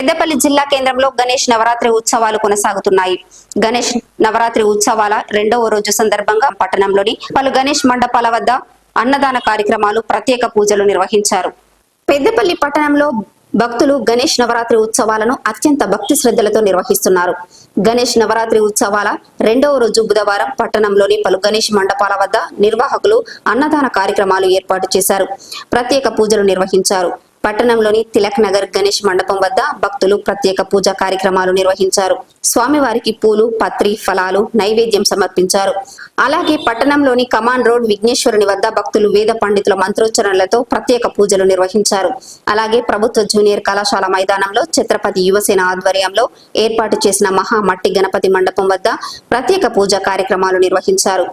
పెద్దపల్లి జిల్లా కేంద్రంలో గణేష్ నవరాత్రి ఉత్సవాలు కొనసాగుతున్నాయి. గణేష్ నవరాత్రి ఉత్సవాల రెండవ రోజు సందర్భంగా పట్టణంలోని పలు గణేష్ మండపాల వద్ద అన్నదాన కార్యక్రమాలు ప్రత్యేక పూజలు నిర్వహించారు. పెద్దపల్లి పట్టణంలో భక్తులు గణేష్ నవరాత్రి ఉత్సవాలను అత్యంత భక్తి శ్రద్ధలతో నిర్వహిస్తున్నారు. గణేష్ నవరాత్రి ఉత్సవాల రెండవ రోజు బుధవారం పట్టణంలోని పలు గణేష్ మండపాల వద్ద నిర్వాహకులు అన్నదాన కార్యక్రమాలు ఏర్పాటు చేశారు. ప్రత్యేక పూజలు నిర్వహించారు. పట్టణంలోని తిలక్ నగర్ గణేష్ మండపం వద్ద భక్తులు ప్రత్యేక పూజా కార్యక్రమాలు నిర్వహించారు. స్వామివారికి పూలు పత్రి ఫలాలు నైవేద్యం సమర్పించారు. అలాగే పట్టణంలోని కమాన్ రోడ్ విఘ్నేశ్వరుని వద్ద భక్తులు వేద పండితుల మంత్రోచ్చరణలతో ప్రత్యేక పూజలు నిర్వహించారు. అలాగే ప్రభుత్వ జూనియర్ కళాశాల మైదానంలో ఛత్రపతి యువసేన ఆధ్వర్యంలో ఏర్పాటు చేసిన మహామట్టి గణపతి మండపం వద్ద ప్రత్యేక పూజా కార్యక్రమాలు నిర్వహించారు.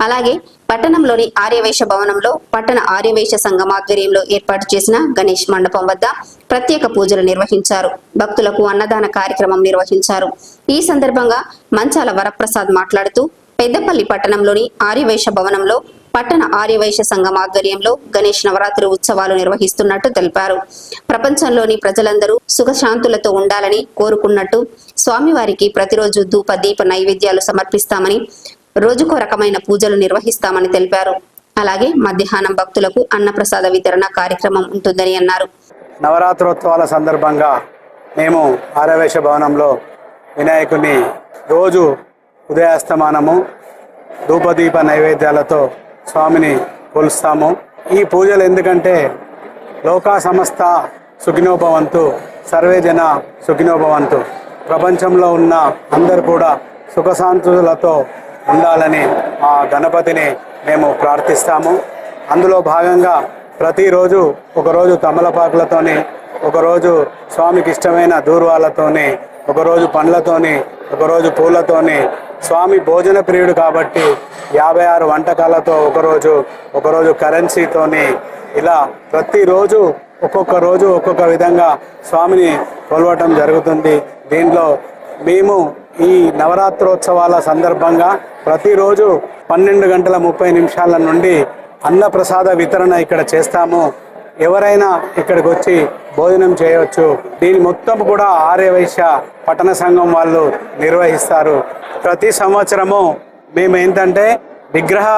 అలాగే పట్టణంలోని ఆర్యవైశ్య భవనంలో పట్టణ ఆర్యవైశ్య సంఘం ఆధ్వర్యంలో ఏర్పాటు చేసిన గణేష్ మండపం వద్ద ప్రత్యేక పూజలు నిర్వహించారు. భక్తులకు అన్నదాన కార్యక్రమం నిర్వహించారు. ఈ సందర్భంగా మంచాల వరప్రసాద్ మాట్లాడుతూ పెద్దపల్లి పట్టణంలోని ఆర్యవైశ్య భవనంలో పట్టణ ఆర్యవైశ్య సంఘం ఆధ్వర్యంలో గణేష్ నవరాత్రి ఉత్సవాలు నిర్వహిస్తున్నట్టు తెలిపారు. ప్రపంచంలోని ప్రజలందరూ సుఖశాంతులతో ఉండాలని కోరుకున్నట్టు స్వామివారికి ప్రతిరోజు ధూప దీప నైవేద్యాలు సమర్పిస్తామని రోజుకో రకమైన పూజలు నిర్వహిస్తామని తెలిపారు. అలాగే మధ్యాహ్నం భక్తులకు అన్నప్రసాద వితరణ కార్యక్రమం ఉంటుందని అన్నారు. నవరాత్రోత్సవాల సందర్భంగా మేము ఆరవేశ భవనంలో వినాయకుని రోజు ఉదయాస్తమానము ధూపదీప నైవేద్యాలతో స్వామిని కొలుస్తాము. ఈ పూజలు ఎందుకంటే లోకా సంస్థ సుఖినోభవంతు సర్వే జన సుఖినోభవంతు. ప్రపంచంలో ఉన్న అందరు కూడా సుఖశాంతులతో ఉండాలని ఆ గణపతిని మేము ప్రార్థిస్తాము. అందులో భాగంగా ప్రతిరోజు ఒకరోజు తమలపాకులతోని ఒకరోజు స్వామికి ఇష్టమైన దూర్వాలతోని ఒకరోజు పండ్లతోని ఒకరోజు పూలతోని స్వామి భోజన ప్రియుడు కాబట్టి యాభై ఆరు వంటకాలతో ఒకరోజు ఒకరోజు కరెన్సీతోని ఇలా ప్రతిరోజు ఒక్కొక్క రోజు ఒక్కొక్క విధంగా స్వామిని కొలవటం జరుగుతుంది. దీనిలో మేము ఈ నవరాత్రోత్సవాల సందర్భంగా ప్రతిరోజు పన్నెండు గంటల ముప్పై నిమిషాల నుండి అన్నప్రసాద వితరణ ఇక్కడ చేస్తాము. ఎవరైనా ఇక్కడికి వచ్చి భోజనం చేయవచ్చు దీని మొత్తం కూడా ఆర్యవైశ్య పట్టణ సంఘం వాళ్ళు నిర్వహిస్తారు. ప్రతి సంవత్సరము మేము ఏంటంటే విగ్రహ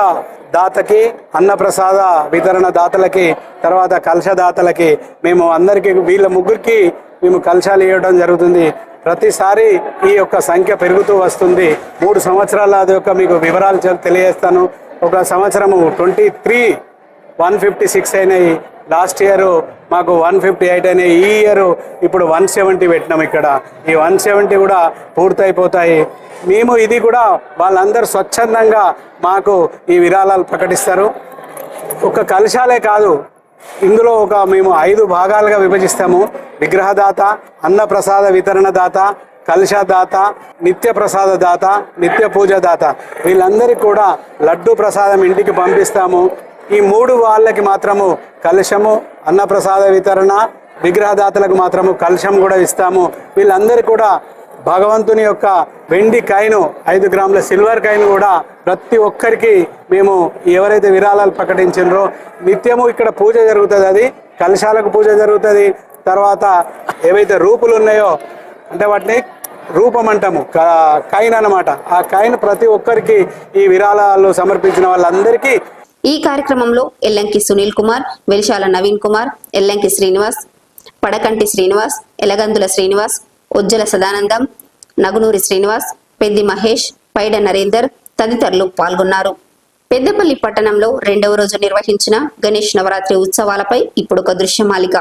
దాతకి అన్నప్రసాద వితరణ దాతలకి తర్వాత కలశ దాతలకి మేము అందరికీ వీళ్ళ ముగ్గురికి మేము కలశాలు ఇవ్వడం జరుగుతుంది. ప్రతిసారి ఈ యొక్క సంఖ్య పెరుగుతూ వస్తుంది. మూడు సంవత్సరాల అది యొక్క మీకు వివరాలు తెలియజేస్తాను. ఒక సంవత్సరము twenty three one fifty six అయినాయి. లాస్ట్ ఇయర్ మాకు వన్ ఫిఫ్టీ ఎయిట్ అయినాయి. ఈ ఇయర్ ఇప్పుడు వన్ సెవెంటీ పెట్టినాం ఇక్కడ. ఈ వన్ సెవెంటీ కూడా పూర్తయిపోతాయి. మేము ఇది కూడా వాళ్ళందరూ స్వచ్ఛందంగా మాకు ఈ విరాళాలు ప్రకటిస్తారు. ఒక కలశాలే కాదు ఇందులో ఒక మేము ఐదు భాగాలుగా విభజిస్తాము. విగ్రహదాత అన్నప్రసాద వితరణదాత కలశదాత నిత్య ప్రసాద దాత నిత్య పూజ దాత వీళ్ళందరికీ కూడా లడ్డు ప్రసాదం ఇంటికి పంపిస్తాము. ఈ మూడు వాళ్ళకి మాత్రము కలశము అన్నప్రసాద వితరణ విగ్రహదాతలకు మాత్రము కలశం కూడా ఇస్తాము. వీళ్ళందరికీ కూడా భగవంతుని యొక్క వెండి కాయను ఐదు గ్రాముల సిల్వర్ కాయను కూడా ప్రతి ఒక్కరికి మేము ఎవరైతే విరాళాలు ప్రకటించినరో నిత్యము ఇక్కడ పూజ జరుగుతుంది అది. కలశాలకు పూజ జరుగుతుంది. తర్వాత ఏవైతే రూపులు ఉన్నాయో అంటే వాటిని రూపం అంటాము కాయిన్ అన్నమాట. ఆ కాయిన్ ప్రతి ఒక్కరికి ఈ విరాళాలు సమర్పించిన వాళ్ళందరికీ ఈ కార్యక్రమంలో ఎల్లంకి సునీల్ కుమార్ వెలిశాల నవీన్ కుమార్ ఎల్లంకి శ్రీనివాస్ పడకంటి శ్రీనివాస్ ఎలగందుల శ్రీనివాస్ ఉజ్జల సదానందం నగునూరి శ్రీనివాస్ పెద్ది మహేష్ పైడ నరేందర్ తదితరులు పాల్గొన్నారు. పెద్దపల్లి పట్టణంలో రెండవ రోజు నిర్వహించిన గణేష్ నవరాత్రి ఉత్సవాలపై ఇప్పుడు ఒక దృశ్యమాలిక.